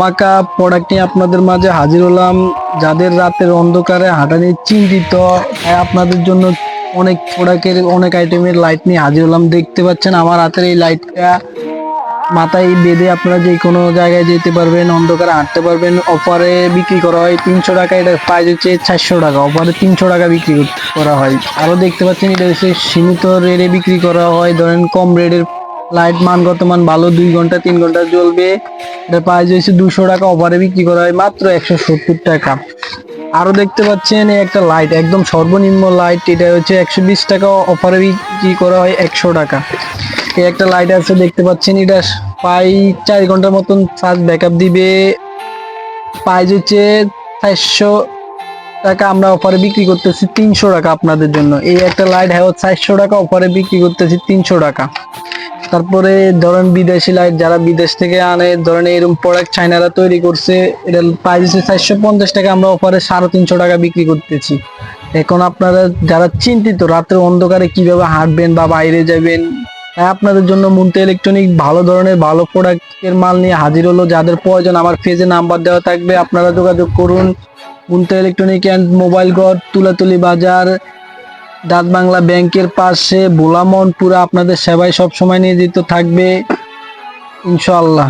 পাকা প্রোডাক্ট নিয়ে আপনাদের মাঝে হাজির হলাম। যাদের রাতের অন্ধকারে হাঁটা নিয়ে চিন্তিত আপনাদের জন্য অনেক প্রোডাক্টের অনেক আইটেমের লাইট নিয়ে হাজির হলাম। দেখতে পাচ্ছেন আমার হাতের এই লাইটটা মাথায় বেঁধে আপনারা যে কোনো জায়গায় যেতে পারবেন, অন্ধকারে হাঁটতে পারবেন। অফারে বিক্রি করা হয় তিনশো টাকা এটা প্রাইস হচ্ছে চারশো টাকা। অফারে তিনশো টাকা বিক্রি কর- করা হয়। আরও দেখতে পাচ্ছেন, এটা হচ্ছে সীমিত রেটে বিক্রি করা হয়। ধরেন কম রেটের লাইট মানগত মান ভালো, দুই ঘণ্টা, তিন ঘণ্টা জ্বলবে। এটা প্রাইস হচ্ছে দুশো টাকা অফারে বিক্রি করা হয় মাত্র একশো সত্তর টাকা। আরও দেখতে পাচ্ছেন একটা লাইট একদম সর্বনিম্ন লাইট এটা হচ্ছে একশো বিশ টাকা অফারে বিক্রি করা হয় একশো টাকা। এই একটা লাইট আছে, দেখতে পাচ্ছেন, এটা প্রায় চার ঘণ্টার মতন চার্জ ব্যাকআপ দিবে। প্রাইস হচ্ছে চারশো টাকা, আমরা অফারে বিক্রি করতেছি তিনশো টাকা আপনাদের জন্য। এই একটা লাইট হ্যাঁ চারশো টাকা অফারে বিক্রি করতেছি তিনশো টাকা। তারপরে ধরেন বিদেশি লাইট যারা বিদেশ থেকে আনে, ধরেন এরকম প্রোডাক্ট চাইনারা তৈরি করছে এটা প্রাইস চারশো পঞ্চাশ টাকা, আমরা অফারে সাড়ে তিনশো টাকা বিক্রি করতেছি। এখন আপনারা যারা চিন্তিত, রাত্রে অন্ধকারে কীভাবে হাঁটবেন বা বাইরে যাবেন তাই আপনাদের জন্য মুন্তে ইলেকট্রনিক ভালো ধরনের ভালো প্রোডাক্টের মাল নিয়ে হাজির হলো, যাদের প্রয়োজন, আমার পেজে নাম্বার দেওয়া থাকবে, আপনারা যোগাযোগ করুন। মুন্তে ইলেকট্রনিক অ্যান্ড মোবাইল গড তুলাতুলি বাজার ডাক বাংলা ব্যাংকের পাশে ভোলামনপুরা আপনাদের সেবায় সবসময় নিয়োজিত থাকবে ইনশাআল্লাহ।